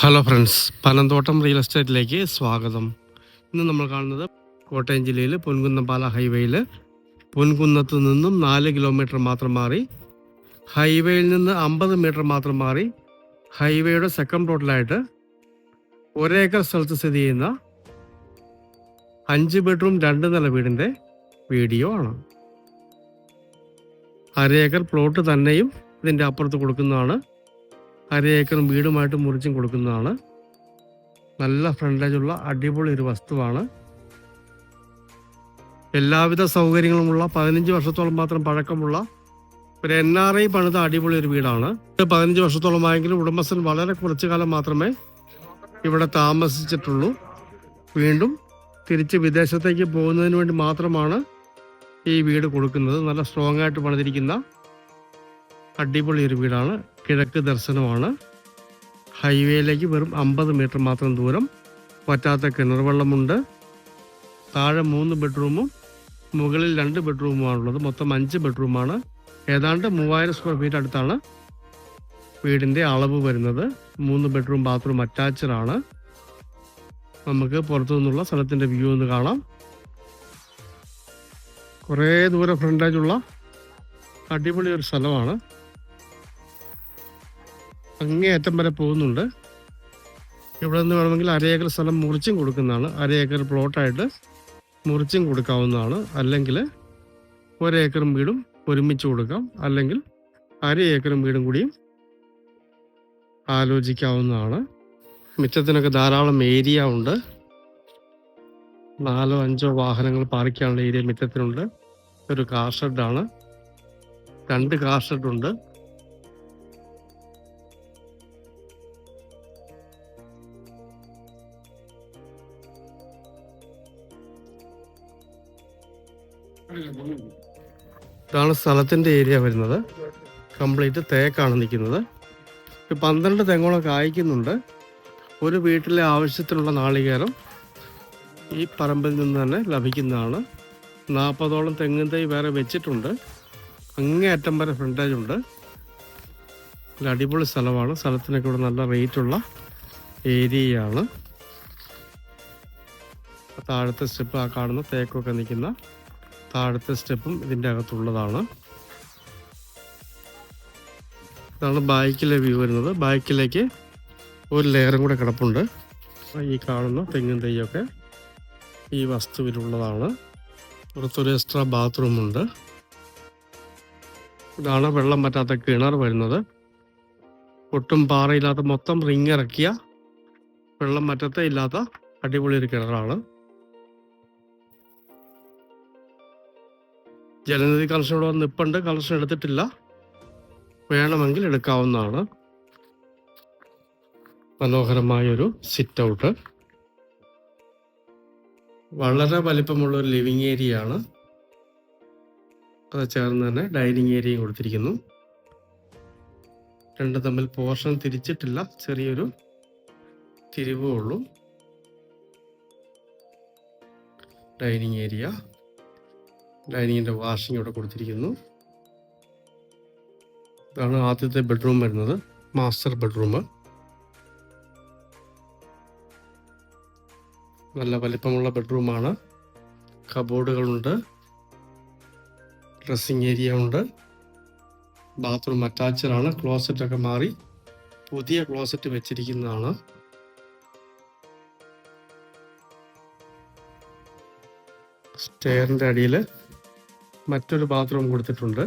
Hello friends Panamthottam real എസ്റ്റേറ്റിലേക്ക് സ്വാഗതം. ഇന്ന് നമ്മൾ കാണുന്നത് കോട്ടയം ജില്ലയിൽ പൊൻകുന്നംപാല ഹൈവേയിൽ പൊൻകുന്നത്ത് നിന്നും നാല് കിലോമീറ്റർ മാത്രം മാറി ഹൈവേയിൽ നിന്ന് അമ്പത് മീറ്റർ മാത്രം മാറി ഹൈവേയുടെ സെക്കൻഡ് റോഡിലായിട്ട് ഒരേക്കർ സ്ഥലത്ത് സ്ഥിതി ചെയ്യുന്ന അഞ്ച് ബെഡ്റൂം രണ്ട് നില വീടിന്റെ വീഡിയോ ആണ്. അരേക്കർ പ്ലോട്ട് തന്നെയും ഇതിന്റെ അപ്പുറത്ത് കൊടുക്കുന്നതാണ് അര ഏക്കറും വീടുമായിട്ട് മുറിച്ചും കൊടുക്കുന്നതാണ്. നല്ല ഫ്രണ്ടേജുള്ള അടിപൊളി ഒരു വസ്തുവാണ്. എല്ലാവിധ സൗകര്യങ്ങളുമുള്ള പതിനഞ്ച് വർഷത്തോളം മാത്രം പഴക്കമുള്ള ഒരു എൻ ആർ ഐ പണിത അടിപൊളി ഒരു വീടാണ്. പതിനഞ്ച് വർഷത്തോളമായെങ്കിലും ഉടമസ്ഥൻ വളരെ കുറച്ചു കാലം മാത്രമേ ഇവിടെ താമസിച്ചിട്ടുള്ളൂ. വീണ്ടും തിരിച്ച് വിദേശത്തേക്ക് പോകുന്നതിന് വേണ്ടി മാത്രമാണ് ഈ വീട് കൊടുക്കുന്നത്. നല്ല സ്ട്രോങ് ആയിട്ട് പണിതിരിക്കുന്ന അടിപൊളി ഒരു വീടാണ്. കിഴക്ക് ദർശനമാണ്. ഹൈവേയിലേക്ക് വെറും അമ്പത് മീറ്റർ മാത്രം ദൂരം. പറ്റാത്ത കിണർ വെള്ളമുണ്ട് താഴെ മൂന്ന് ബെഡ്റൂമും മുകളിൽ രണ്ട് ബെഡ്റൂമുമാണുള്ളത്. മൊത്തം അഞ്ച് ബെഡ്റൂമാണ്. ഏതാണ്ട് മൂവായിരം സ്ക്വയർ ഫീറ്റ് അടുത്താണ് വീടിന്റെ അളവ് വരുന്നത്. മൂന്ന് ബെഡ്റൂം ബാത്റൂം അറ്റാച്ച്ഡ് ആണ്. നമുക്ക് പുറത്തു നിന്നുള്ള സ്ഥലത്തിന്റെ വ്യൂ ഒന്ന് കാണാം. കുറേ ദൂരം ഫ്രണ്ടേജുള്ള അടിപൊളി ഒരു സ്ഥലമാണ്. അങ്ങേയറ്റം വരെ പോകുന്നുണ്ട്. ഇവിടെ നിന്ന് വേണമെങ്കിൽ അരയേക്കർ സ്ഥലം മുറിച്ചും കൊടുക്കുന്നതാണ്. അരയേക്കർ പ്ലോട്ടായിട്ട് മുറിച്ചും കൊടുക്കാവുന്നതാണ്. അല്ലെങ്കിൽ ഒരേക്കറും വീടും ഒരുമിച്ച് കൊടുക്കാം. അല്ലെങ്കിൽ അര ഏക്കറും വീടും കൂടിയും ആലോചിക്കാവുന്നതാണ്. മിറ്റത്തിനൊക്കെ ധാരാളം ഏരിയ ഉണ്ട്. നാലോ അഞ്ചോ വാഹനങ്ങൾ പാർക്ക് ചെയ്യാനുള്ള ഏരിയ മിറ്റത്തിനുണ്ട് ഒരു കാർ ഷെഡാണ് രണ്ട് കാർ ഷെഡുണ്ട് ഇതാണ് സ്ഥലത്തിന്റെ ഏരിയ വരുന്നത്. കംപ്ലീറ്റ് തേക്കാണ് നിൽക്കുന്നത്. പന്ത്രണ്ട് തെങ്ങോളം കായ്ക്കുന്നുണ്ട്. ഒരു വീട്ടിലെ ആവശ്യത്തിനുള്ള നാളികേരം ഈ പറമ്പിൽ നിന്ന് തന്നെ ലഭിക്കുന്നതാണ്. നാൽപ്പതോളം തെങ്ങും തൈ വേറെ വെച്ചിട്ടുണ്ട്. അങ്ങേയറ്റം വരെ ഫ്രണ്ടേജ് ഉണ്ട്. ഒരു അടിപൊളി സ്ഥലമാണ്. സ്ഥലത്തിനൊക്കെ ഇവിടെ നല്ല റേറ്റുള്ള ഏരിയയാണ്. താഴത്തെ സ്റ്റെപ്പ് ആ കാണുന്ന തേക്കൊക്കെ നിൽക്കുന്ന താഴത്തെ സ്റ്റെപ്പും ഇതിന്റെ അകത്തുള്ളതാണ്. ഇതാണ് ബാക്കിലെ വ്യൂ വരുന്നത്. ബാക്കിലേക്ക് ഒരു ലെയറും കൂടെ കിടപ്പുണ്ട്. ഈ കാണുന്ന തെങ്ങും തെയ്യൊക്കെ ഈ വസ്തുവിലുള്ളതാണ്. പുറത്തൊരു എക്സ്ട്രാ ബാത്റൂമുണ്ട് ഇതാണ് വെള്ളം പറ്റാത്ത കിണർ വരുന്നത്. ഒട്ടും പാറയില്ലാത്ത മൊത്തം റിങ് ഇറക്കിയ വെള്ളം മറ്റത്തെ ഇല്ലാത്ത അടിപൊളി ഒരു കിണറാണ്. ജലനിധി കണക്ഷൻ ഇവിടെ വന്ന് നിപ്പുണ്ട് കണക്ഷൻ എടുത്തിട്ടില്ല. വേണമെങ്കിൽ എടുക്കാവുന്നതാണ്. മനോഹരമായൊരു സിറ്റ് ഔട്ട് വളരെ വലിപ്പമുള്ള ഒരു ലിവിങ് ഏരിയ ആണ്. അത് ചേർന്ന് തന്നെ ഡൈനിങ് ഏരിയയും കൊടുത്തിരിക്കുന്നു. രണ്ട് തമ്മിൽ പോർഷൻ തിരിച്ചിട്ടില്ല. ചെറിയൊരു തിരിവേ ഉള്ളൂ. ഡൈനിങ് ഏരിയ ഡൈനിങ്ങിന്റെ വാഷിംഗ് ഇവിടെ കൊടുത്തിരിക്കുന്നു. ഇതാണ് ആദ്യത്തെ ബെഡ്റൂം വരുന്നത്. Master bedroom. നല്ല വലിപ്പമുള്ള ബെഡ്റൂമാണ്. കബോർഡുകളുണ്ട്. ഡ്രസ്സിങ് ഏരിയ ഉണ്ട്. ബാത്റൂം അറ്റാച്ച്ഡ് ആണ്. ക്ലോസറ്റ് ഒക്കെ മാറി പുതിയ ക്ലോസറ്റ് വെച്ചിരിക്കുന്നതാണ്. സ്റ്റെയറിന്റെ അടിയിൽ മറ്റൊരു പാത്രവും കൊടുത്തിട്ടുണ്ട്.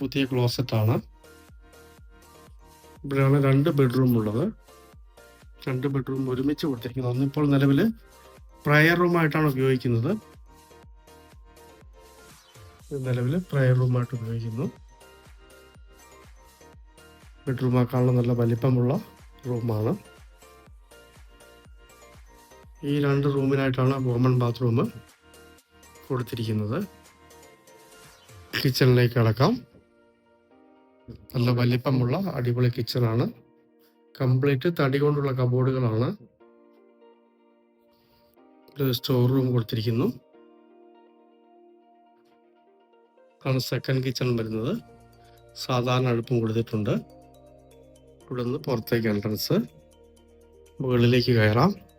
പുതിയ ക്ലോസറ്റ് ആണ്. ഇവിടെയാണ് രണ്ട് ബെഡ്റൂം ഉള്ളത്. രണ്ട് ബെഡ്റൂം ഒരുമിച്ച് കൊടുത്തിരിക്കുന്നത്. ഒന്നിപ്പോൾ നിലവിൽ പ്രയർ റൂമായിട്ടാണ് ഉപയോഗിക്കുന്നത്. നിലവിൽ പ്രയർ റൂമായിട്ട് ഉപയോഗിക്കുന്നു. ബെഡ്റൂമാക്കാനുള്ള നല്ല വലിപ്പമുള്ള റൂമാണ് ഈ രണ്ട് റൂമിനായിട്ടാണ് കോമൺ ബാത്റൂം കൊടുത്തിരിക്കുന്നത്. കിച്ചണിലേക്ക് കിടക്കാം. നല്ല വലിപ്പമുള്ള അടിപൊളി കിച്ചണാണ്. കംപ്ലീറ്റ് തടി കൊണ്ടുള്ള കബോർഡുകളാണ് സ്റ്റോർ റൂം കൊടുത്തിരിക്കുന്നു. ആണ് സെക്കൻഡ് കിച്ചൺ വരുന്നത്. സാധാരണ അടുപ്പും കൊടുത്തിട്ടുണ്ട്. ഇവിടെ നിന്ന് പുറത്തേക്ക് എൻട്രൻസ് മുകളിലേക്ക് കയറാം.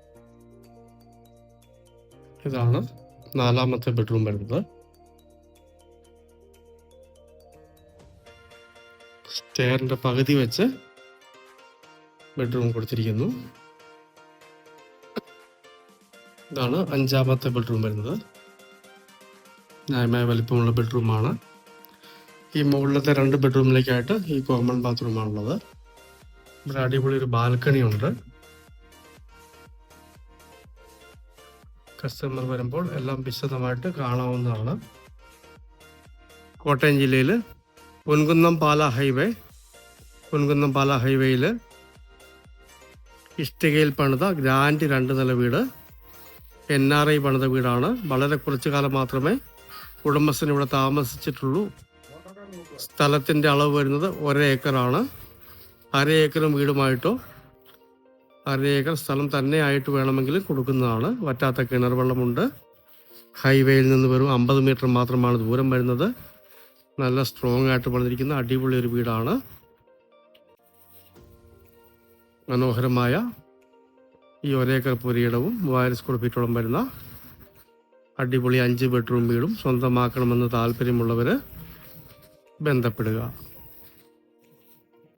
ഇതാണ് നാലാമത്തെ ബെഡ്റൂം വരുന്നത്. സ്റ്റെയറിന്റെ പകുതി വെച്ച് ബെഡ്റൂം കൊടുത്തിരിക്കുന്നു. ഇതാണ് അഞ്ചാമത്തെ ബെഡ്റൂം വരുന്നത്. ന്യായമായ വലിപ്പമുള്ള ബെഡ്റൂമാണ് ഈ മുകളിലത്തെ രണ്ട് ബെഡ്റൂമിലേക്കായിട്ട് ഈ കോമൺ ബാത്റൂമാണുള്ളത് ഇവിടെ അടിപൊളി ഒരു ബാൽക്കണി ഉണ്ട് കസ്റ്റമർ വരുമ്പോൾ എല്ലാം വിശദമായിട്ട് കാണാവുന്നതാണ്. കോട്ടയം ജില്ലയിൽ പൊൻകുന്നം പാല ഹൈവേ പൊൻകുന്നം പാല ഹൈവേയിൽ ഇഷ്ടികയിൽ പണിത ഗ്രാൻഡ് രണ്ട് നില വീട് എൻ ആർ ഐ പണിത വീടാണ്. വളരെ കുറച്ചു കാലം മാത്രമേ ഉടമസ്ഥൻ ഇവിടെ താമസിച്ചിട്ടുള്ളൂ. സ്ഥലത്തിന്റെ അളവ് വരുന്നത് ഒരേക്കറാണ്. അര ഏക്കറും വീടുമായിട്ടോ അര ഏക്കർ സ്ഥലം തന്നെ ആയിട്ട് വേണമെങ്കിൽ കൊടുക്കുന്നതാണ്. വറ്റാത്ത കിണർ വെള്ളമുണ്ട്. ഹൈവേയിൽ നിന്ന് വെറും അമ്പത് മീറ്റർ മാത്രമാണ് ദൂരം വരുന്നത്. നല്ല സ്ട്രോങ് ആയിട്ട് പണിതിരിക്കുന്ന അടിപൊളി ഒരു വീടാണ്. മനോഹരമായ ഈ ഒരേക്കർ പുരയിടവും മൂവായിരം സ്ക്വയർ ഫീറ്റോളം വരുന്ന അടിപൊളി അഞ്ച് ബെഡ്റൂം വീടും സ്വന്തമാക്കണമെന്ന് താല്പര്യമുള്ളവർ ബന്ധപ്പെടുക.